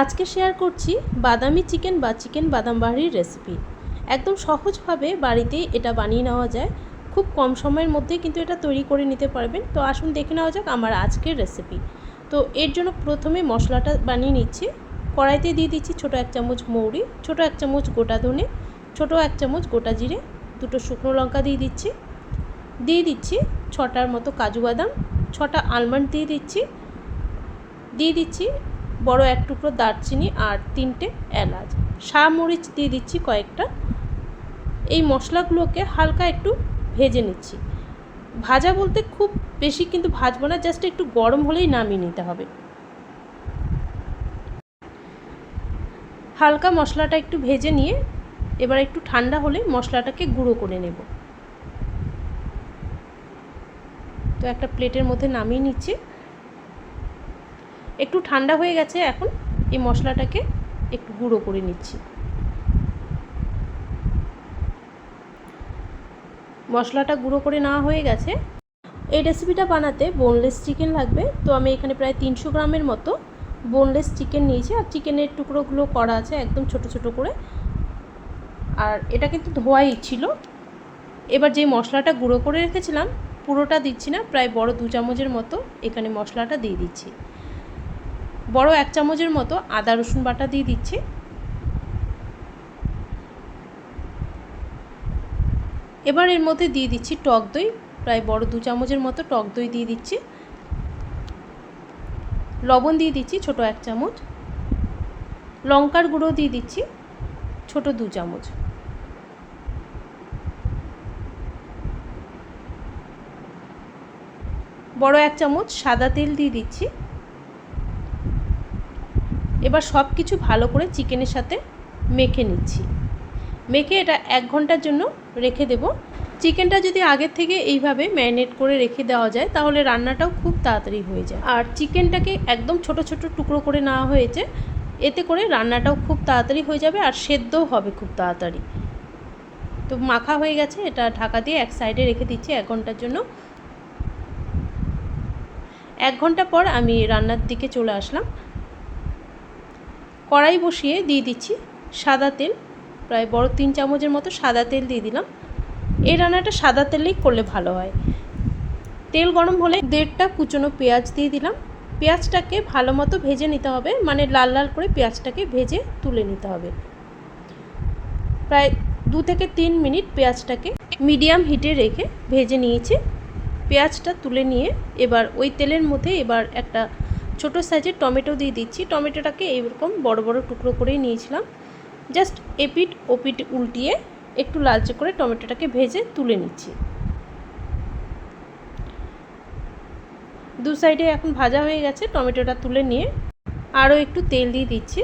আজকে শেয়ার করছি বাদামি চিকেন বা চিকেন বাদাম বাহারির রেসিপি একদম সহজভাবে বাড়িতেই এটা বানিয়ে নেওয়া যায়। খুব কম সময়ের মধ্যে কিন্তু এটা তৈরি করে নিতে পারবেন। তো আসুন দেখে নেওয়া যাক আমার আজকের রেসিপি তো এর জন্য প্রথমে মশলাটা বানিয়ে নিচ্ছি। কড়াইতে দিয়ে দিচ্ছি ছোটো এক চামচ মৌরি, ছোটো এক চামচ গোটা ধনে, ছোটো এক চামচ গোটা জিরে, দুটো শুকনো লঙ্কা দিয়ে দিচ্ছি। দিয়ে দিচ্ছি ছটার মতো কাজু বাদাম, ছটা আলমন্ড দিয়ে দিচ্ছি। দিয়ে দিচ্ছি বড় এক টুকরো দারচিনি আর তিনটে এলাচ। মরিচ দিয়ে দিচ্ছি কয়েকটা। এই মশলাগুলোকে হালকা একটু ভেজে নিচ্ছি। ভাজা বলতে খুব বেশি কিন্তু ভাজবো না, জাস্ট একটু গরম হলেই নামিয়ে নিতে হবে। হালকা মশলাটা একটু ভেজে নিয়ে এবার একটু ঠান্ডা হলে মশলাটাকে গুঁড়ো করে নেব। তো একটা প্লেটের মধ্যে নামিয়ে নিচ্ছি। একটু ঠান্ডা হয়ে গেছে, এখন এই মশলাটাকে একটু গুঁড়ো করে নিচ্ছি। মশলাটা গুঁড়ো করে নেওয়া হয়ে গেছে। এই রেসিপিটা বানাতে বোনলেস চিকেন লাগবে। তো আমি এখানে প্রায় তিনশো গ্রামের মতো বোনলেস চিকেন নিয়েছি। আর চিকেনের টুকরোগুলো করা আছে একদম ছোট ছোট করে। আর এটা কিন্তু ধোয়াই ছিল। এবার যে মশলাটা গুঁড়ো করে রেখেছিলাম, পুরোটা দিচ্ছি না, প্রায় বড় দু চামচের মতো এখানে মশলাটা দিয়ে দিচ্ছি। বড় এক চামচের মতো আদা রসুন বাটা দিয়ে দিচ্ছি। এবার এর মধ্যে দিয়ে দিচ্ছি টক দই, প্রায় বড় দু চামচের মতো টক দই দিয়ে দিচ্ছি। লবণ দিয়ে দিচ্ছি ছোট এক চামচ। লঙ্কার গুঁড়ো দিয়ে দিচ্ছি ছোট দু চামচ। বড় এক চামচ সাদা তেল দিয়ে দিচ্ছি। এবার সব কিছু ভালো করে চিকেনের সাথে মেখে নিচ্ছি। মেখে এটা এক ঘণ্টার জন্য রেখে দেব। চিকেনটা যদি আগের থেকে এইভাবে ম্যারিনেট করে রেখে দেওয়া যায়, তাহলে রান্নাটাও খুব তাড়াতাড়ি হয়ে যায়। আর চিকেনটাকে একদম ছোট ছোট টুকরো করে নেওয়া হয়েছে, এতে করে রান্নাটাও খুব তাড়াতাড়ি হয়ে যাবে আর সেদ্ধও হবে খুব তাড়াতাড়ি। তো মাখা হয়ে গেছে, এটা ঢাকা দিয়ে এক সাইডে রেখে দিচ্ছি এক ঘণ্টার জন্য। এক ঘণ্টা পর আমি রান্নার দিকে চলে আসলাম। কড়াই বসিয়ে দিয়ে দিচ্ছি সাদা তেল। প্রায় বড় তিন চামচের মতো সাদা তেল দিয়ে দিলাম। এই রান্নাটা সাদা তেলেই করলে ভালো হয়। তেল গরম হলে দেড়টা কুচনো পেঁয়াজ দিয়ে দিলাম। পেঁয়াজটাকে ভালো মতো ভেজে নিতে হবে মানে লাল লাল করে পেঁয়াজটাকে ভেজে তুলে নিতে হবে। প্রায় দু থেকে তিন মিনিট পেঁয়াজটাকে মিডিয়াম হিটে রেখে ভেজে নিয়েছি। পেঁয়াজটা তুলে নিয়ে এবার ওই তেলের মধ্যে এবার একটা ছোট সাইজের টমেটো দিয়ে দিচ্ছি। টমেটোটাকে এইরকম বড় বড় টুকরো করেই নিয়েছিলাম। জাস্ট এপিট ওপিট উল্টিয়ে একটু লালচে করে টমেটোটাকে ভেজে তুলে নিচ্ছি। দু সাইডে এখন ভাজা হয়ে গেছে, টমেটোটা তুলে নিয়ে আরও একটু তেল দিয়ে দিচ্ছি।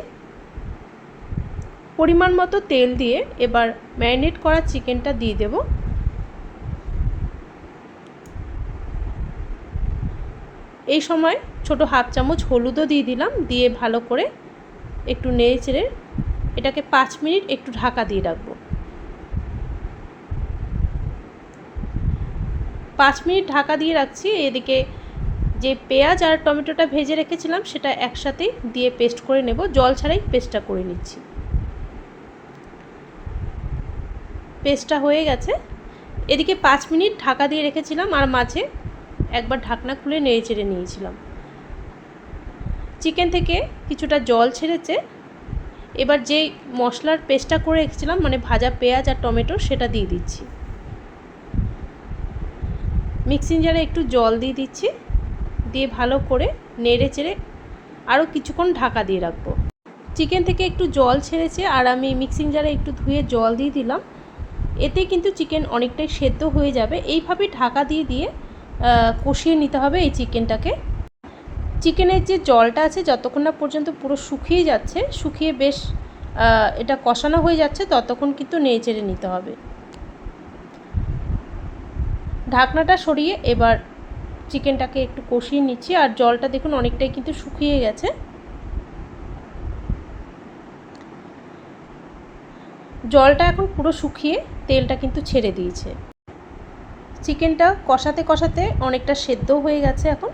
পরিমাণ মতো তেল দিয়ে এবার ম্যারিনেট করা চিকেনটা দিয়ে দেব। এই সময় ছোট হাফ চামচ হলুদও দিয়ে দিলাম, দিয়ে ভালো করে একটু নেড়ে চেড়ে এটাকে পাঁচ মিনিট একটু ঢাকা দিয়ে রাখব। পাঁচ মিনিট ঢাকা দিয়ে রাখছি, এদিকে যে পেঁয়াজ আর টমেটোটা ভেজে রেখেছিলাম, সেটা একসাথে দিয়ে পেস্ট করে নেব, জল ছাড়াই পেস্টটা করে নিচ্ছি। পেস্টটা হয়ে গেছে। এদিকে পাঁচ মিনিট ঢাকা দিয়ে রেখেছিলাম, আর মাঝে একবার ঢাকনা খুলে নেড়ে চেড়ে নিয়েছিলাম। চিকেন থেকে কিছুটা জল ছেড়েছে। এবার যেই মশলার পেস্টটা করে রেখেছিলাম মানে ভাজা পেঁয়াজ আর টমেটো, সেটা দিয়ে দিচ্ছি। মিক্সিং জারে একটু জল দিয়ে দিচ্ছি। দিয়ে ভালো করে নেড়ে চেড়ে আরও কিছুক্ষণ ঢাকা দিয়ে রাখব। চিকেন থেকে একটু জল ছেড়েছে আর আমি মিক্সিং জারে একটু ধুয়ে জল দিয়ে দিলাম। এতে কিন্তু চিকেন অনেকটাই সেদ্ধ হয়ে যাবে। এইভাবে ঢাকা দিয়ে দিয়ে কষিয়ে নিতে হবে এই চিকেনটাকে। চিকেনের যে জলটা আছে যতক্ষণ না পর্যন্ত পুরো শুকিয়ে যাচ্ছে, শুকিয়ে বেশ এটা কষানো হয়ে যাচ্ছে, ততক্ষণ কিন্তু নেড়ে চেড়ে নিতে হবে। ঢাকনাটা সরিয়ে এবার চিকেনটাকে একটু কষিয়ে নিচ্ছি, আর জলটা দেখুন অনেকটাই কিন্তু শুকিয়ে গেছে। জলটা এখন পুরো শুকিয়ে তেলটা কিন্তু ছেড়ে দিয়েছে। চিকেনটা কষাতে কষাতে অনেকটা সেদ্ধ হয়ে গেছে এখন।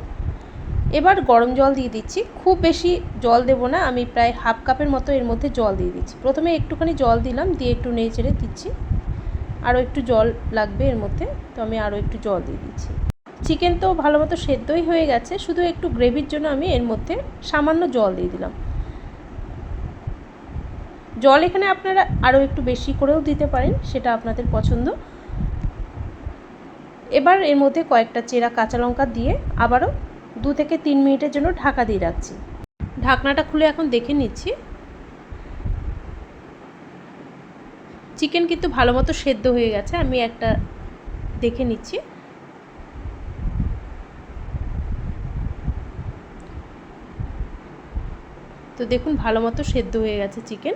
এবার গরম জল দিয়ে দিচ্ছি। খুব বেশি জল দেবো না, আমি প্রায় হাফ কাপের মতো এর মধ্যে জল দিয়ে দিচ্ছি। প্রথমে একটুখানি জল দিলাম, দিয়ে একটু নেড়ে চেড়ে দিচ্ছি। আরও একটু জল লাগবে এর মধ্যে, তো আমি আরও একটু জল দিয়ে দিচ্ছি। চিকেন তো ভালো মতো সেদ্ধই হয়ে গেছে, শুধু একটু গ্রেভির জন্য আমি এর মধ্যে সামান্য জল দিয়ে দিলাম। জল এখানে আপনারা আরও একটু বেশি করেও দিতে পারেন, সেটা আপনাদের পছন্দ। এবার এর মধ্যে কয়েকটা চেরা কাঁচা লঙ্কা দিয়ে আবারও দু থেকে তিন মিনিটের জন্য ঢাকা দিয়ে রাখছি। ঢাকনাটা খুলে এখন দেখে নিচ্ছি। চিকেন কিন্তু ভালো মতো সেদ্ধ হয়ে গেছে, আমি একটা দেখে নিচ্ছি। তো দেখুন ভালো মতো সেদ্ধ হয়ে গেছে চিকেন।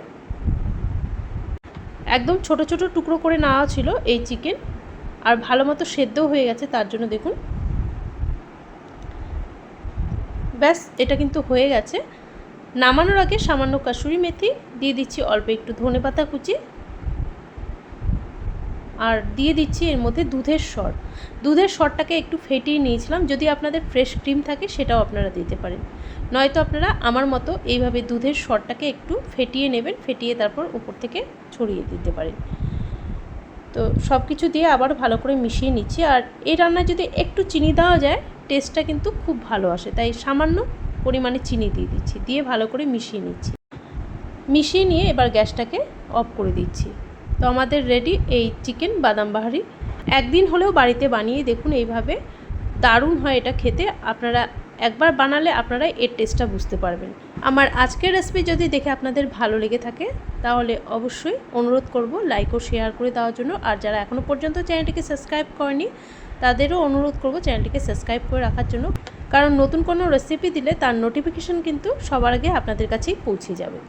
একদম ছোট ছোট টুকরো করে নেওয়া ছিল এই চিকেন। আর ভালো মতো সেদ্ধও হয়ে গেছে, তার জন্য দেখুন। ব্যাস, এটা কিন্তু হয়ে গেছে। নামানোর আগে সামান্য কাসুরি মেথি, দিয়ে দিচ্ছি অল্প একটু ধনে পাতা কুচি। আর দিয়ে দিচ্ছি এর মধ্যে দুধের সর। দুধের সরটাকে একটু ফেটিয়ে নিয়েছিলাম, যদি আপনাদের ফ্রেশ ক্রিম থাকে সেটাও আপনারা দিতে পারেন। নয়তো আপনারা আমার মতো এইভাবে দুধের সরটাকে একটু ফেটিয়ে নেবেন, ফেটিয়ে তারপর উপর থেকে ছড়িয়ে দিতে পারেন। তো সব কিছু দিয়ে আবার ভালো করে মিশিয়ে নিচ্ছি। আর এই রান্নায় যদি একটু চিনি দেওয়া যায় টেস্টটা কিন্তু খুব ভালো আসে। তাই সামান্য পরিমাণে চিনি দিয়ে দিচ্ছি, দিয়ে ভালো করে মিশিয়ে নিচ্ছি। মিশিয়ে নিয়ে এবার গ্যাসটাকে অফ করে দিচ্ছি। তো আমাদের রেডি এই চিকেন বাদাম বাহারি। একদিন হলেও বাড়িতে বানিয়ে দেখুন এইভাবে দারুণ হয় এটা খেতে। আপনারা একবার বানালে আপনারা এর টেস্টটা বুঝতে পারবেন। আমার আজকের রেসিপি যদি দেখে আপনাদের ভালো লেগে থাকে তাহলে অবশ্যই অনুরোধ করব লাইক ও শেয়ার করে দেওয়ার জন্য। আর যারা এখনও পর্যন্ত চ্যানেলটিকে সাবস্ক্রাইব করেনি, তাদেরও অনুরোধ করব চ্যানেলটিকে সাবস্ক্রাইব করে রাখার জন্য। কারণ নতুন কোনো রেসিপি দিলে তার নোটিফিকেশান কিন্তু সবার আগে আপনাদের কাছেই পৌঁছে যাবে।